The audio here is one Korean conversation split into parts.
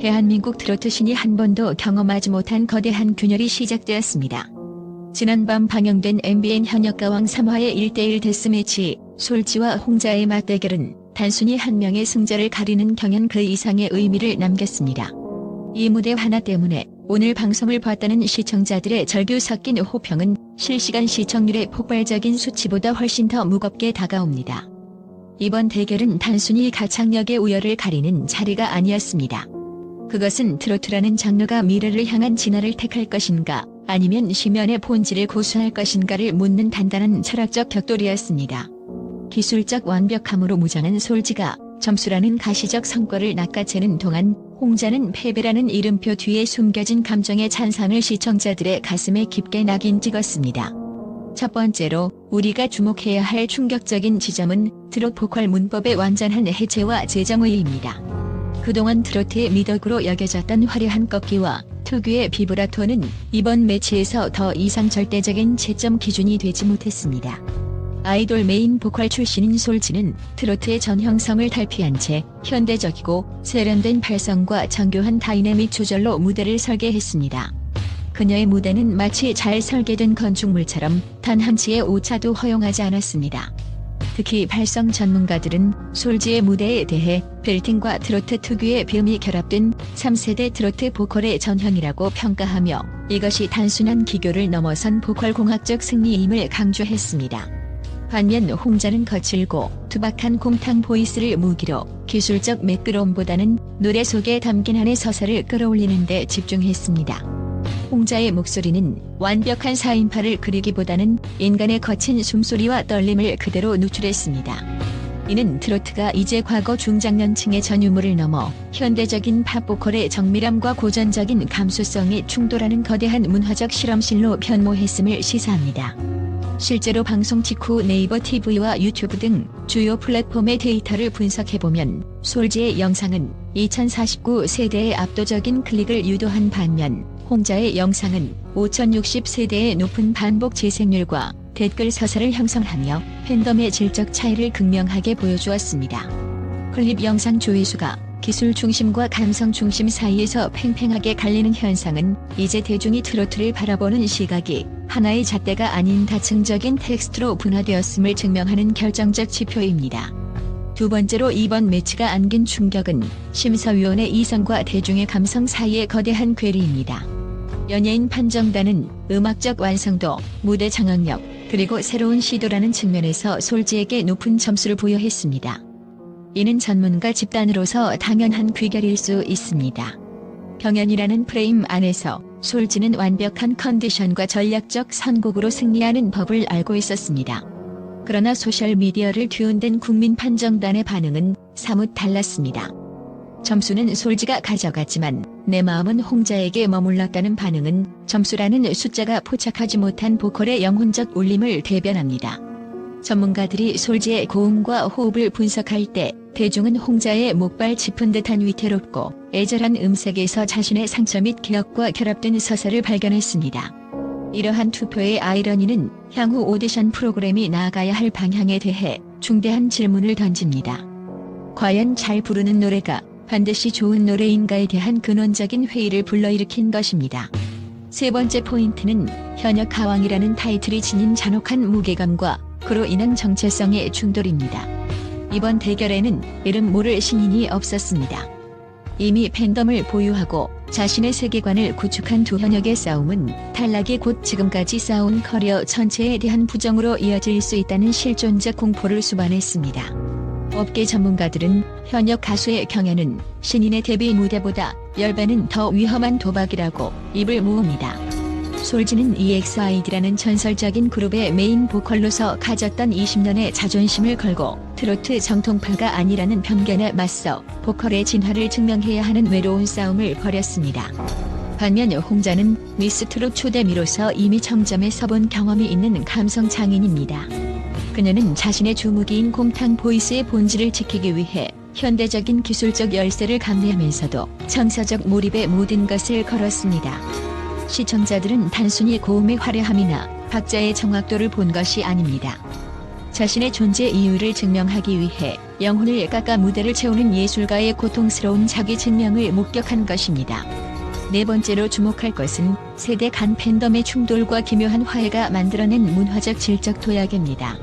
대한민국 트로트 신이 한 번도 경험하지 못한 거대한 균열이 시작되었습니다. 지난밤 방영된 MBN 현역가왕 3화의 1대1 데스매치 솔지와 홍자의 맞대결은 단순히 한 명의 승자를 가리는 경연 그 이상의 의미를 남겼습니다. 이 무대 하나 때문에 오늘 방송을 봤다는 시청자들의 절규 섞인 호평은 실시간 시청률의 폭발적인 수치보다 훨씬 더 무겁게 다가옵니다. 이번 대결은 단순히 가창력의 우열을 가리는 자리가 아니었습니다. 그것은 트로트라는 장르가 미래를 향한 진화를 택할 것인가 아니면 심연의 본질을 고수할 것인가를 묻는 단단한 철학적 격돌이었습니다. 기술적 완벽함으로 무장한 솔지가 점수라는 가시적 성과를 낚아채는 동안 홍자는 패배라는 이름표 뒤에 숨겨진 감정의 찬상을 시청자들의 가슴에 깊게 낙인 찍었습니다. 첫 번째로 우리가 주목해야 할 충격적인 지점은 트롯 보컬 문법의 완전한 해체와 재정의입니다. 그동안 트로트의 미덕으로 여겨졌던 화려한 꺾기와 특유의 비브라토는 이번 매치에서 더 이상 절대적인 채점 기준이 되지 못했습니다. 아이돌 메인 보컬 출신인 솔지는 트로트의 전형성을 탈피한 채 현대적이고 세련된 발성과 정교한 다이내믹 조절로 무대를 설계했습니다. 그녀의 무대는 마치 잘 설계된 건축물처럼 단 한 치의 오차도 허용하지 않았습니다. 특히 발성 전문가들은 솔지의 무대에 대해 벨팅과 트로트 특유의 배음이 결합된 3세대 트로트 보컬의 전형이라고 평가하며 이것이 단순한 기교를 넘어선 보컬 공학적 승리임을 강조했습니다. 반면 홍자는 거칠고 투박한 곰탕 보이스를 무기로 기술적 매끄러움보다는 노래 속에 담긴 한의 서사를 끌어올리는 데 집중했습니다. 홍자의 목소리는 완벽한 사인파를 그리기보다는 인간의 거친 숨소리와 떨림을 그대로 누출했습니다. 이는 트로트가 이제 과거 중장년층의 전유물을 넘어 현대적인 팝보컬의 정밀함과 고전적인 감수성이 충돌하는 거대한 문화적 실험실로 변모했음을 시사합니다. 실제로 방송 직후 네이버 TV와 유튜브 등 주요 플랫폼의 데이터를 분석해보면 솔지의 영상은 2049 세대의 압도적인 클릭을 유도한 반면 홍자의 영상은 5060세대의 높은 반복 재생률과 댓글 서사를 형성하며 팬덤의 질적 차이를 극명하게 보여주었습니다. 클립 영상 조회수가 기술 중심과 감성 중심 사이에서 팽팽하게 갈리는 현상은 이제 대중이 트로트를 바라보는 시각이 하나의 잣대가 아닌 다층적인 텍스트로 분화되었음을 증명하는 결정적 지표입니다. 두 번째로 이번 매치가 안긴 충격은 심사위원의 이성과 대중의 감성 사이의 거대한 괴리입니다. 연예인 판정단은 음악적 완성도, 무대 장악력, 그리고 새로운 시도라는 측면에서 솔지에게 높은 점수를 부여했습니다. 이는 전문가 집단으로서 당연한 귀결일 수 있습니다. 경연이라는 프레임 안에서 솔지는 완벽한 컨디션과 전략적 선곡으로 승리하는 법을 알고 있었습니다. 그러나 소셜미디어를 뒤흔든 국민 판정단의 반응은 사뭇 달랐습니다. 점수는 솔지가 가져갔지만 내 마음은 홍자에게 머물렀다는 반응은 점수라는 숫자가 포착하지 못한 보컬의 영혼적 울림을 대변합니다. 전문가들이 솔지의 고음과 호흡을 분석할 때 대중은 홍자의 목발 짚은 듯한 위태롭고 애절한 음색에서 자신의 상처 및 기억과 결합된 서사를 발견했습니다. 이러한 투표의 아이러니는 향후 오디션 프로그램이 나아가야 할 방향에 대해 중대한 질문을 던집니다. 과연 잘 부르는 노래가 반드시 좋은 노래인가에 대한 근원적인 회의를 불러일으킨 것입니다. 세 번째 포인트는 현역 가왕이라는 타이틀이 지닌 잔혹한 무게감과 그로 인한 정체성의 충돌입니다. 이번 대결에는 이름 모를 신인이 없었습니다. 이미 팬덤을 보유하고 자신의 세계관을 구축한 두 현역의 싸움은 탈락이 곧 지금까지 쌓아온 커리어 전체에 대한 부정으로 이어질 수 있다는 실존적 공포를 수반했습니다. 업계 전문가들은 현역 가수의 경연은 신인의 데뷔 무대보다 10배는 더 위험한 도박이라고 입을 모읍니다. 솔지는 EXID라는 전설적인 그룹의 메인 보컬로서 가졌던 20년의 자존심을 걸고 트로트 정통파가 아니라는 편견에 맞서 보컬의 진화를 증명해야 하는 외로운 싸움을 벌였습니다. 반면 홍자는 미스 트롯 초대미로서 이미 청점에 서본 경험이 있는 감성 장인입니다. 그녀는 자신의 주무기인 곰탕 보이스의 본질을 지키기 위해 현대적인 기술적 열쇠를 감내하면서도 정서적 몰입에 모든 것을 걸었습니다. 시청자들은 단순히 고음의 화려함이나 박자의 정확도를 본 것이 아닙니다. 자신의 존재 이유를 증명하기 위해 영혼을 깎아 무대를 채우는 예술가의 고통스러운 자기 증명을 목격한 것입니다. 네 번째로 주목할 것은 세대 간 팬덤의 충돌과 기묘한 화해가 만들어낸 문화적 질적 도약입니다.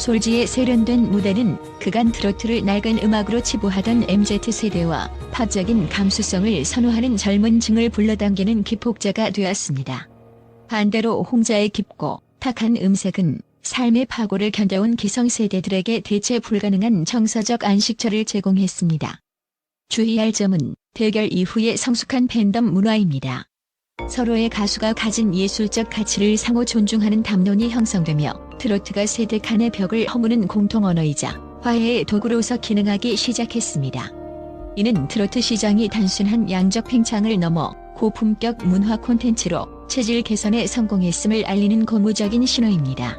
솔지의 세련된 무대는 그간 트로트를 낡은 음악으로 치부하던 MZ세대와 팝적인 감수성을 선호하는 젊은 층을 불러당기는 기폭제가 되었습니다. 반대로 홍자의 깊고 탁한 음색은 삶의 파고를 견뎌온 기성세대들에게 대체 불가능한 정서적 안식처를 제공했습니다. 주의할 점은 대결 이후의 성숙한 팬덤 문화입니다. 서로의 가수가 가진 예술적 가치를 상호 존중하는 담론이 형성되며 트로트가 세대 간의 벽을 허무는 공통 언어이자 화해의 도구로서 기능하기 시작했습니다. 이는 트로트 시장이 단순한 양적 팽창을 넘어 고품격 문화 콘텐츠로 체질 개선에 성공했음을 알리는 고무적인 신호입니다.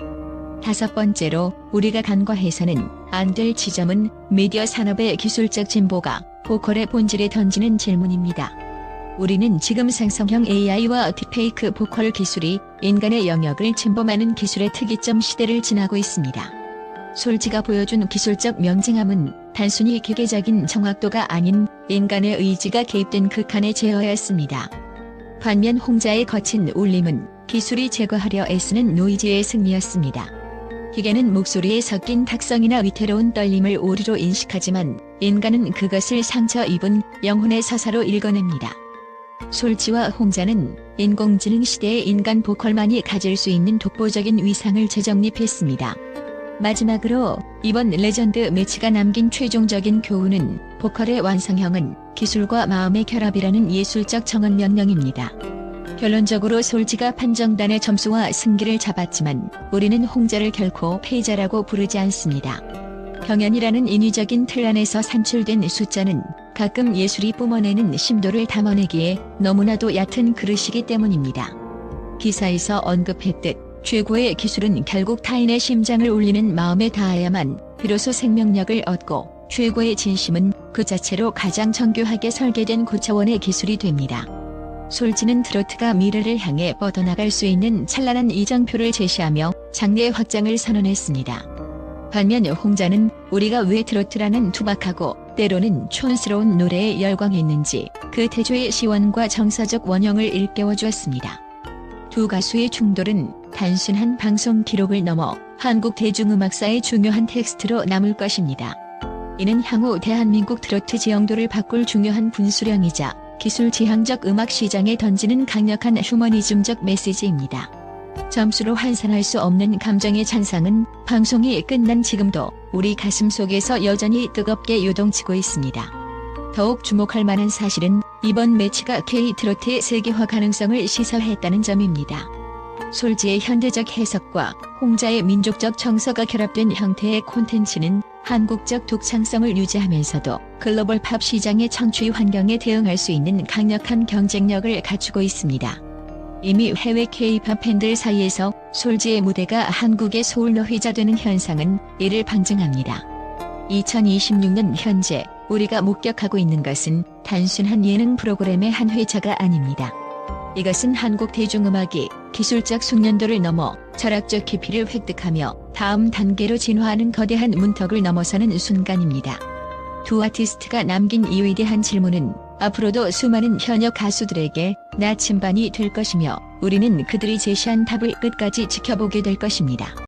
다섯 번째로 우리가 간과해서는 안 될 지점은 미디어 산업의 기술적 진보가 보컬의 본질에 던지는 질문입니다. 우리는 지금 생성형 AI와 딥페이크 보컬 기술이 인간의 영역을 침범하는 기술의 특이점 시대를 지나고 있습니다. 솔지가 보여준 기술적 명징함은 단순히 기계적인 정확도가 아닌 인간의 의지가 개입된 극한의 제어였습니다. 반면 홍자의 거친 울림은 기술이 제거하려 애쓰는 노이즈의 승리였습니다. 기계는 목소리에 섞인 탁성이나 위태로운 떨림을 오류로 인식하지만 인간은 그것을 상처 입은 영혼의 서사로 읽어냅니다. 솔지와 홍자는 인공지능 시대의 인간 보컬만이 가질 수 있는 독보적인 위상을 재정립했습니다. 마지막으로 이번 레전드 매치가 남긴 최종적인 교훈은 보컬의 완성형은 기술과 마음의 결합이라는 예술적 정언 명령입니다. 결론적으로 솔지가 판정단의 점수와 승기를 잡았지만 우리는 홍자를 결코 패자라고 부르지 않습니다. 경연이라는 인위적인 틀 안에서 산출된 숫자는 가끔 예술이 뿜어내는 심도를 담아내기에 너무나도 얕은 그릇이기 때문입니다. 기사에서 언급했듯 최고의 기술은 결국 타인의 심장을 울리는 마음에 닿아야만 비로소 생명력을 얻고 최고의 진심은 그 자체로 가장 정교하게 설계된 고차원의 기술이 됩니다. 솔지는 트로트가 미래를 향해 뻗어나갈 수 있는 찬란한 이정표를 제시하며 장래 확장을 선언했습니다. 반면 홍자는 우리가 왜 트로트라는 투박하고 때로는 촌스러운 노래에 열광했는지 그 태조의 시원과 정서적 원형을 일깨워 주었습니다. 두 가수의 충돌은 단순한 방송 기록을 넘어 한국 대중음악사의 중요한 텍스트로 남을 것입니다. 이는 향후 대한민국 트로트 지형도를 바꿀 중요한 분수령이자 기술 지향적 음악 시장에 던지는 강력한 휴머니즘적 메시지입니다. 점수로 환산할 수 없는 감정의 찬상은 방송이 끝난 지금도 우리 가슴 속에서 여전히 뜨겁게 요동치고 있습니다. 더욱 주목할 만한 사실은 이번 매치가 K-트로트의 세계화 가능성을 시사했다는 점입니다. 솔지의 현대적 해석과 홍자의 민족적 정서가 결합된 형태의 콘텐츠는 한국적 독창성을 유지하면서도 글로벌 팝 시장의 청취 환경에 대응할 수 있는 강력한 경쟁력을 갖추고 있습니다. 이미 해외 K-팝 팬들 사이에서 솔지의 무대가 한국의 소울로 회자되는 현상은 이를 방증합니다. 2026년 현재 우리가 목격하고 있는 것은 단순한 예능 프로그램의 한 회차가 아닙니다. 이것은 한국 대중음악이 기술적 숙련도를 넘어 철학적 깊이를 획득하며 다음 단계로 진화하는 거대한 문턱을 넘어서는 순간입니다. 두 아티스트가 남긴 이 위대한 질문은 앞으로도 수많은 현역 가수들에게 나침반이 될 것이며 우리는 그들이 제시한 답을 끝까지 지켜보게 될 것입니다.